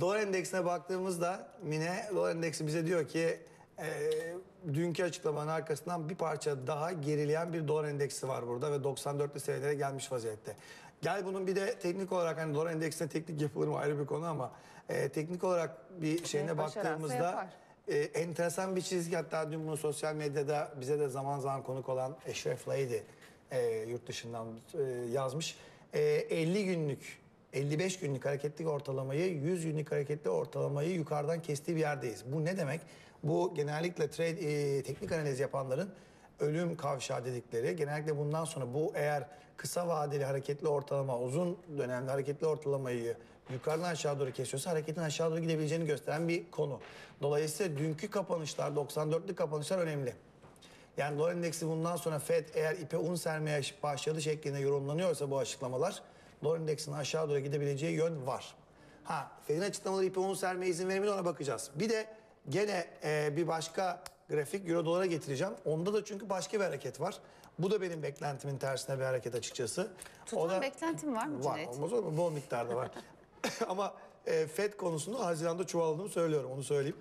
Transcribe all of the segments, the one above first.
Dolar endeksine baktığımızda Mine dolar endeksi bize diyor ki e, dünkü açıklamanın arkasından bir parça daha gerileyen bir dolar endeksi var burada ve 94'lü seviyelere gelmiş vaziyette. Gel bunun bir de teknik olarak hani dolar endeksine teknik yapılır mı ayrı bir konu ama e, teknik olarak bir şeyine başararsa baktığımızda e, enteresan bir çizgi hatta dün bunu sosyal medyada bize de zaman zaman konuk olan Eşref Lady e, yurt dışından e, yazmış. E, 50 günlük 55 günlük hareketli ortalamayı 100 günlük hareketli ortalamayı yukarıdan kestiği bir yerdeyiz. Bu ne demek? Bu genellikle trade e, teknik analiz yapanların ölüm kavşağı dedikleri genellikle bundan sonra bu eğer kısa vadeli hareketli ortalama uzun dönemli hareketli ortalamayı yukarıdan aşağı doğru kesiyorsa hareketin aşağı doğru gidebileceğini gösteren bir konu. Dolayısıyla dünkü kapanışlar 94'lük kapanışlar önemli. Yani dolar endeksi bundan sonra FED eğer ipe un sermeye başladı şeklinde yorumlanıyorsa bu açıklamalar dolar endeksinin aşağı doğru gidebileceği yön var. Ha Fed'in açıklamaları ipe un sermeye izin verir mi ona bakacağız. Bir de gene e, bir başka grafik euro dolara getireceğim. Onda da çünkü başka bir hareket var. Bu da benim beklentimin tersine bir hareket açıkçası. Tutan beklentin var mı Var Cüneyt? olmaz olur mu? Bol miktarda var. Ama e, FED konusunda Haziran'da çuvalladığımı söylüyorum onu söyleyeyim.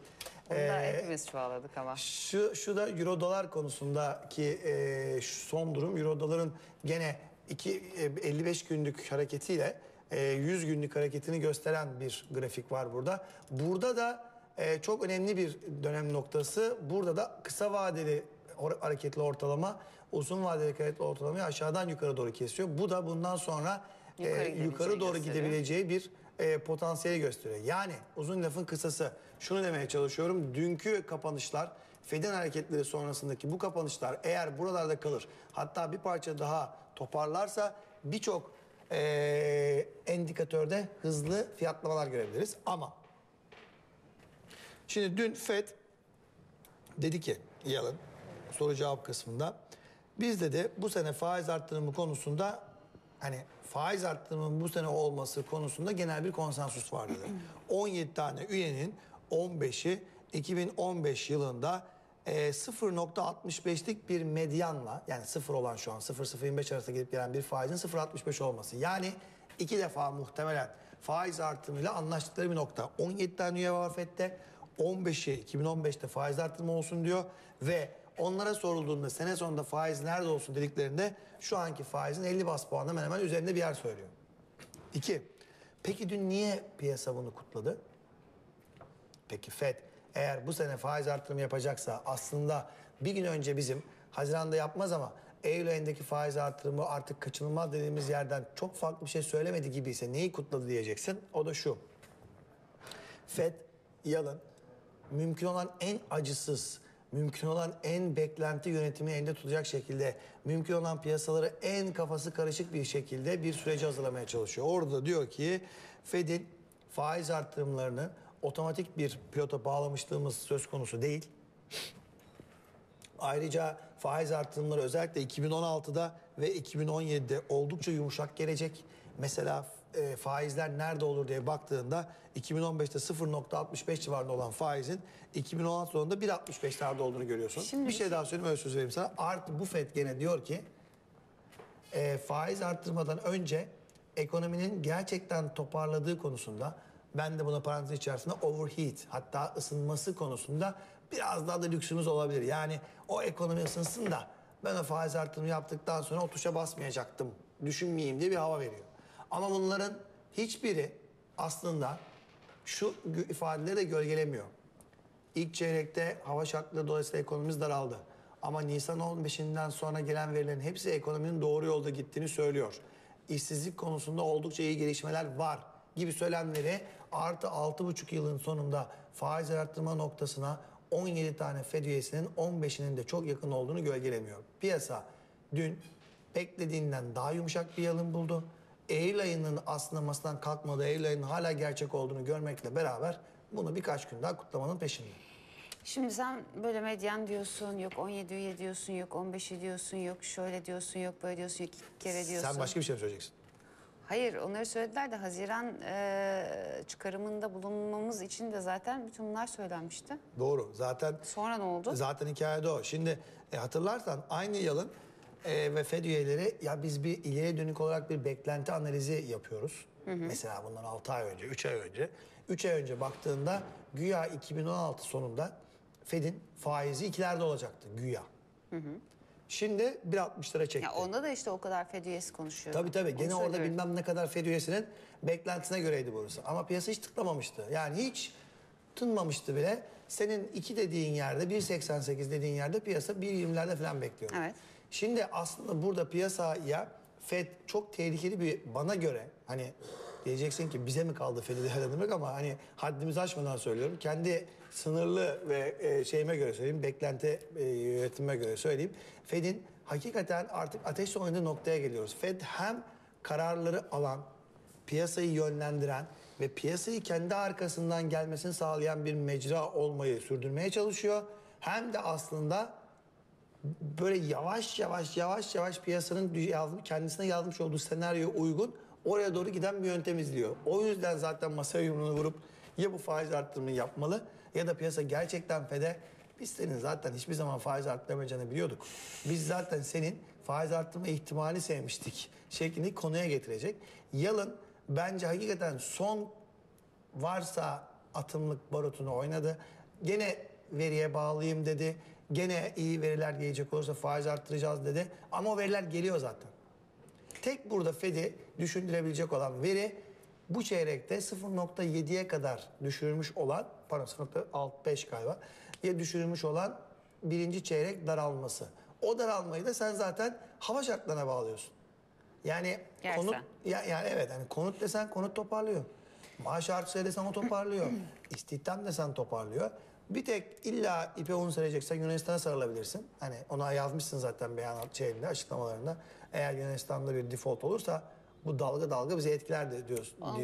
Onu da E, hepimiz çuvalladık ama. şu, şu da euro dolar konusundaki e, son durum. Euro doların gene iki, e, 55 günlük hareketiyle e, 100 günlük hareketini gösteren bir grafik var burada. Burada da e, çok önemli bir dönem noktası. Burada da kısa vadeli hareketli ortalama uzun vadeli hareketli ortalamayı aşağıdan yukarı doğru kesiyor. Bu da bundan sonra e, Yukarı yukarı doğru gösteriyor. gidebileceği bir e, potansiyeli gösteriyor. Yani uzun lafın kısası şunu demeye çalışıyorum. Dünkü kapanışlar Fed'in hareketleri sonrasındaki bu kapanışlar eğer buralarda kalır hatta bir parça daha toparlarsa birçok e, endikatörde hızlı fiyatlamalar görebiliriz. Ama şimdi dün Fed dedi ki Yalın soru cevap kısmında biz dedi bu sene faiz arttırımı konusunda hani faiz arttırımının bu sene olması konusunda genel bir konsensus var dedi. 17 tane üyenin 15'i 2015 yılında e, 0.65'lik bir medyanla yani sıfır olan şu an 0.025 arasında gidip gelen bir faizin 0.65 olması. Yani iki defa muhtemelen faiz artımıyla anlaştıkları bir nokta. 17 tane üye var FED'de. 15'i 2015'te faiz artırma olsun diyor ve onlara sorulduğunda sene sonunda faiz nerede olsun dediklerinde şu anki faizin 50 bas puan hemen hemen üzerinde bir yer söylüyor. İki, peki dün niye piyasa bunu kutladı? Peki FED eğer bu sene faiz artırımı yapacaksa aslında bir gün önce bizim Haziran'da yapmaz ama Eylül ayındaki faiz artırımı artık kaçınılmaz dediğimiz yerden çok farklı bir şey söylemedi gibiyse neyi kutladı diyeceksin. O da şu. FED, Yalın mümkün olan en acısız, mümkün olan en beklenti yönetimini elinde tutacak şekilde, mümkün olan piyasaları en kafası karışık bir şekilde bir süreci hazırlamaya çalışıyor. Orada diyor ki Fed'in faiz artırımlarını otomatik bir pilota bağlamışlığımız söz konusu değil. Ayrıca faiz artırımları özellikle 2016'da ve 2017'de oldukça yumuşak gelecek. Mesela e, faizler nerede olur diye baktığında 2015'te 0.65 civarında olan faizin 2016 sonunda 1.65'lerde olduğunu görüyorsun. Şimdi bir şey şey- daha söyleyeyim öyle söz vereyim sana. Artı bu FED gene diyor ki e, faiz arttırmadan önce ekonominin gerçekten toparladığı konusunda ben de buna parantez içerisinde overheat hatta ısınması konusunda biraz daha da lüksümüz olabilir. Yani o ekonomi ısınsın da ben o faiz artırımı yaptıktan sonra o tuşa basmayacaktım düşünmeyeyim diye bir hava veriyor. Ama bunların hiçbiri aslında şu ifadeleri de gölgelemiyor. İlk çeyrekte hava şartları dolayısıyla ekonomimiz daraldı. Ama Nisan 15'inden sonra gelen verilerin hepsi ekonominin doğru yolda gittiğini söylüyor. İşsizlik konusunda oldukça iyi gelişmeler var gibi söylemleri artı 6,5 yılın sonunda faiz arttırma noktasına 17 tane Fed üyesinin 15'inin de çok yakın olduğunu gölgelemiyor. Piyasa dün beklediğinden daha yumuşak bir yalın buldu. Eylül ayının aslında masadan kalkmadığı, Eylül ayının hala gerçek olduğunu görmekle beraber bunu birkaç gün daha kutlamanın peşinde. Şimdi sen böyle medyan diyorsun, yok 17 üye diyorsun, yok 15 diyorsun, yok şöyle diyorsun, yok böyle diyorsun, yok iki kere diyorsun. Sen başka bir şey mi söyleyeceksin? Hayır onları söylediler de Haziran e, çıkarımında bulunmamız için de zaten bütün bunlar söylenmişti. Doğru. Zaten Sonra ne oldu? Zaten hikaye de o. Şimdi e, hatırlarsan aynı yılın e, ve FED üyeleri ya biz bir ileriye dönük olarak bir beklenti analizi yapıyoruz. Mesela bundan 6 ay önce, 3 ay önce 3 ay önce baktığında güya 2016 sonunda Fed'in faizi ikilerde olacaktı güya. Şimdi 1.60'lara çekti. Ya onda da işte o kadar Fed üyesi konuşuyor. Tabii tabii. Onu Gene orada bilmem ne kadar Fed üyesinin beklentisine göreydi burası. Ama piyasa hiç tıklamamıştı. Yani hiç tınmamıştı bile. Senin 2 dediğin yerde 1.88 dediğin yerde piyasa 1.20'lerde falan bekliyor. Evet. Şimdi aslında burada piyasaya Fed çok tehlikeli bir bana göre hani diyeceksin ki bize mi kaldı Fed'i de demek ama hani haddimizi aşmadan söylüyorum. Kendi sınırlı ve e, şeyime göre söyleyeyim, beklenti e, yönetimime göre söyleyeyim. Fed'in hakikaten artık ateşle oynadığı noktaya geliyoruz. Fed hem kararları alan, piyasayı yönlendiren ve piyasayı kendi arkasından gelmesini sağlayan bir mecra olmayı sürdürmeye çalışıyor. Hem de aslında böyle yavaş yavaş yavaş yavaş piyasanın kendisine yazmış olduğu senaryoya uygun oraya doğru giden bir yöntem izliyor. O yüzden zaten masaya yumruğunu vurup ya bu faiz arttırımını yapmalı ya da piyasa gerçekten FED'e biz senin zaten hiçbir zaman faiz arttıramayacağını biliyorduk. Biz zaten senin faiz arttırma ihtimali sevmiştik şeklinde konuya getirecek. Yalın bence hakikaten son varsa atımlık barutunu oynadı. Gene veriye bağlayayım dedi. Gene iyi veriler gelecek olursa faiz arttıracağız dedi. Ama o veriler geliyor zaten. Tek burada Fed'i düşündürebilecek olan veri bu çeyrekte 0.7'ye kadar düşürülmüş olan, pardon 0.65 galiba, ya düşürülmüş olan birinci çeyrek daralması. O daralmayı da sen zaten hava şartlarına bağlıyorsun. Yani Gerçekten. konut ya, yani evet hani konut desen konut toparlıyor. Maaş artışı desen o toparlıyor. İstihdam desen toparlıyor. Bir tek illa ipe un sereceksen Yunanistan'a sarılabilirsin. Hani ona yazmışsın zaten beyanat şeyinde açıklamalarında. Eğer Yunanistan'da bir default olursa bu dalga dalga bizi etkiler de diyorsun, diyor.